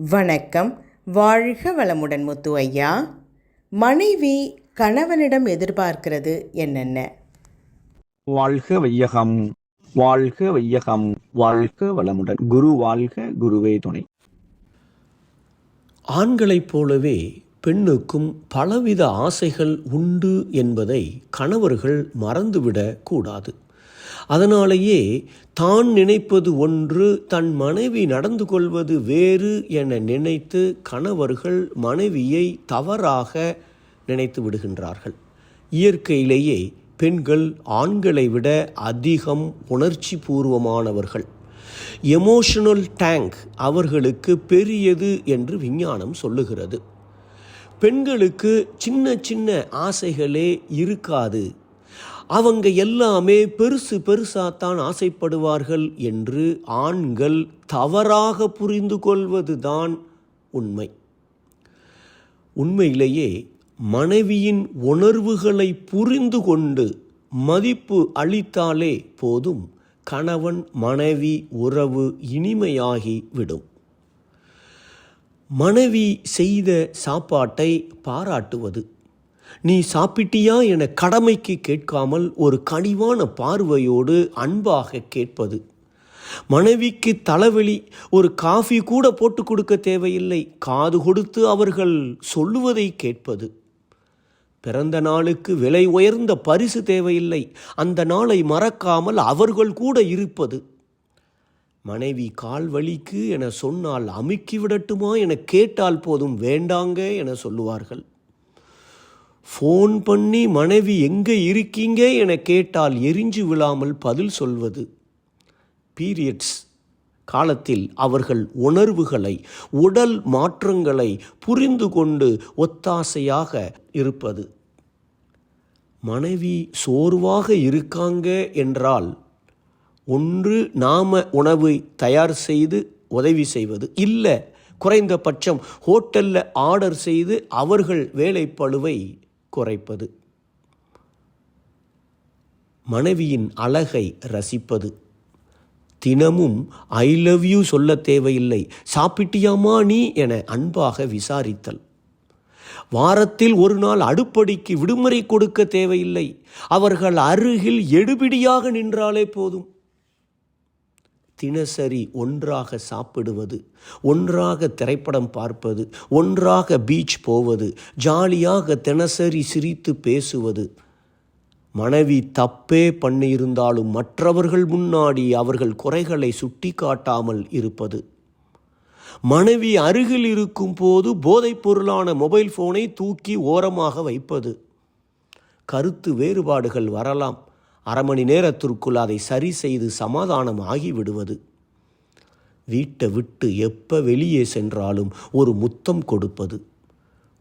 வணக்கம். வாழ்க வளமுடன் முத்து ஐயா. மனைவி கணவனிடம் எதிர்பார்க்கிறது என்னென்ன? வாழ்க வையகம் வாழ்க வையகம் வாழ்க வளமுடன். குரு வாழ்க குருவே துணை. ஆண்களைப் போலவே பெண்ணுக்கும் பலவித ஆசைகள் உண்டு என்பதை கணவர்கள் மறந்துவிடக் கூடாது. அதனாலேயே தான் நினைப்பது ஒன்று தன் மனைவி நடந்து கொள்வது வேறு என நினைத்து கணவர்கள் மனைவியை தவறாக நினைத்து விடுகின்றார்கள். இயற்கையிலேயே பெண்கள் ஆண்களை விட அதிகம் உணர்ச்சி பூர்வமானவர்கள். எமோஷனல் டேங்க் அவர்களுக்கு பெரியது என்று விஞ்ஞானம் சொல்லுகிறது. பெண்களுக்கு சின்ன சின்ன ஆசைகளே இருக்காது. அவங்க எல்லாமே பெருசு பெருசாத்தான் ஆசைப்படுவார்கள் என்று ஆண்கள் தவறாக புரிந்து கொள்வதுதான் உண்மை. உண்மையிலேயே மனைவியின் உணர்வுகளை புரிந்து கொண்டு மதிப்பு அளித்தாலே போதும். கணவன் மனைவி உறவு இனிமையாகி விடும். மனைவி செய்த சாப்பாட்டை பாராட்டுவது. நீ சாப்பிட்டியா என கடமைக்கு கேட்காமல் ஒரு கனிவான பார்வையோடு அன்பாக கேட்பது. மனைவிக்கு தலைவலி ஒரு காஃபி கூட போட்டு கொடுக்க தேவையில்லை. காது கொடுத்து அவர்கள் சொல்லுவதை கேட்பது. பிறந்த நாளுக்கு விலை உயர்ந்த பரிசு தேவையில்லை. அந்த நாளை மறக்காமல் அவர்கள் கூட இருப்பது. மனைவி கால் வலிக்கு என சொன்னால் அமுக்கி விடட்டுமா என கேட்டால் போதும் வேண்டாங்க என சொல்லுவார்கள். ஃபோன் பண்ணி மனைவி எங்கே இருக்கீங்க என கேட்டால் எரிஞ்சு விழாமல் பதில் சொல்வது. பீரியட்ஸ். காலத்தில் அவர்கள் உணர்வுகளை உடல் மாற்றங்களை புரிந்து கொண்டு ஒத்தாசையாக இருப்பது. மனைவி சோர்வாக இருக்காங்க என்றால் ஒன்று நாம உணவை தயார் செய்து உதவி செய்வது. இல்லை குறைந்தபட்சம் ஹோட்டலில் ஆர்டர் செய்து அவர்கள் வேலைப்பளுவை குறைப்பது. மனைவியின் அழகை ரசிப்பது. தினமும் ஐ லவ் யூ சொல்ல தேவையில்லை. சாப்பிட்டியாமா நீ? என அன்பாக விசாரித்தல். வாரத்தில் ஒரு நாள் அடுப்படிக்கு விடுமுறை கொடுக்க தேவையில்லை. அவர்கள் அருகில் எடுபிடியாக நின்றாலே போதும். தினசரி ஒன்றாக சாப்பிடுவது ஒன்றாக திரைப்படம் பார்ப்பது ஒன்றாக பீச் போவது ஜாலியாக தினசரி சிரித்து பேசுவது. மனைவி தப்பே பண்ணியிருந்தாலும் மற்றவர்கள் முன்னாடி அவர்கள் குறைகளை சுட்டி காட்டாமல் இருப்பது. மனைவி அருகில் இருக்கும் போது போதைப் பொருளான மொபைல் ஃபோனை தூக்கி ஓரமாக வைப்பது. கருத்து வேறுபாடுகள் வரலாம். அரை மணி நேரத்திற்குள் அதை சரி செய்து சமாதானம் ஆகிவிடுவது வீட்டை விட்டு எப்போ வெளியே சென்றாலும் ஒரு முத்தம் கொடுப்பது.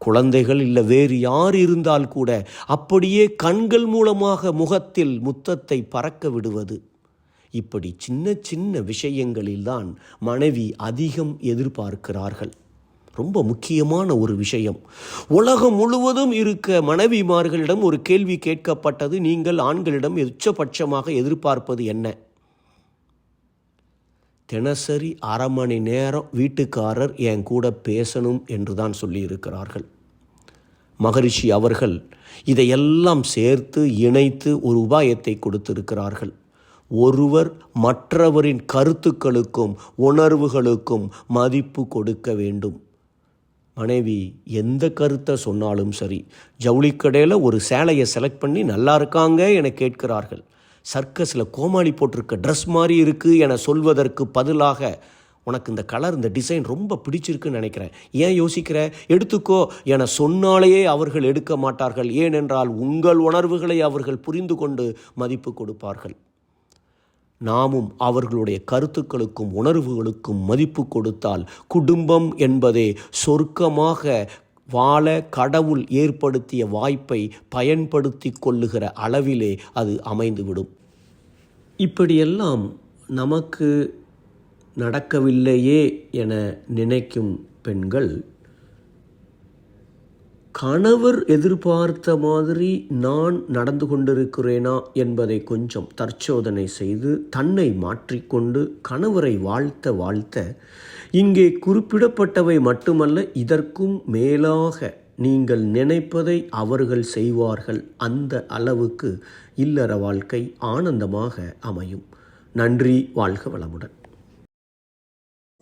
குழந்தைகள் இல்லை வேறு யார் இருந்தால் கூட அப்படியே கண்கள் மூலமாக முகத்தில் முத்தத்தை பறக்க விடுவது. இப்படி சின்ன சின்ன விஷயங்களில்தான் மனைவி அதிகம் எதிர்பார்க்கிறார்கள். ரொம்ப முக்கியமான ஒரு விஷயம். உலகம் முழுவதும் இருக்க மனைவிமார்களிடம் ஒரு கேள்வி கேட்கப்பட்டது நீங்கள் ஆண்களிடம் உச்சபட்சமாக எதிர்பார்ப்பது என்ன? தினசரி அரை மணி நேரம் வீட்டுக்காரர் என் கூட பேசணும் என்று தான் சொல்லியிருக்கிறார்கள். மகரிஷி அவர்கள் இதையெல்லாம் சேர்த்து இணைத்து ஒரு உபாயத்தை கொடுத்திருக்கிறார்கள். ஒருவர் மற்றவரின் கருத்துக்களுக்கும் உணர்வுகளுக்கும் மதிப்பு கொடுக்க வேண்டும். மனைவி எந்த கருத்தை சொன்னாலும் சரி ஜவுளிக்கடையில் ஒரு சேலையை செலக்ட் பண்ணி நல்லா இருக்காங்க என கேட்கிறார்கள். சர்க்கஸில் கோமாளி போட்டிருக்க ட்ரெஸ் மாதிரி இருக்குது என சொல்வதற்கு பதிலாக உனக்கு இந்த கலர் இந்த டிசைன் ரொம்ப பிடிச்சிருக்குன்னு நினைக்கிறேன். ஏன் யோசிக்கிற? எடுத்துக்கோ என சொன்னாலேயே அவர்கள் எடுக்க மாட்டார்கள். ஏனென்றால் உங்கள் உணர்வுகளை அவர்கள் புரிந்து கொண்டு மதிப்பு கொடுப்பார்கள். நாமும் அவர்களுடைய கருத்துக்களுக்கும் உணர்வுகளுக்கும் மதிப்பு கொடுத்தால் குடும்பம் என்பதே சொர்க்கமாக வாழ கடவுள் ஏற்படுத்திய வாய்ப்பை பயன்படுத்தி கொள்ளுகிற அளவிலே அது அமைந்துவிடும். இப்படியெல்லாம் நமக்கு நடக்கவில்லையே என நினைக்கும் பெண்கள் கணவர் எதிர்பார்த்த மாதிரி நான் நடந்து கொண்டிருக்கிறேனா என்பதை கொஞ்சம் தற்சோதனை செய்து தன்னை மாற்றிக்கொண்டு கணவரை வாழ்த்த வாழ்த்த இங்கே குறிப்பிடப்பட்டவை மட்டுமல்ல இதற்கும் மேலாக நீங்கள் நினைப்பதை அவர்கள் செய்வார்கள். அந்த அளவுக்கு இல்லற வாழ்க்கை ஆனந்தமாக அமையும். நன்றி வாழ்க வளமுடன்.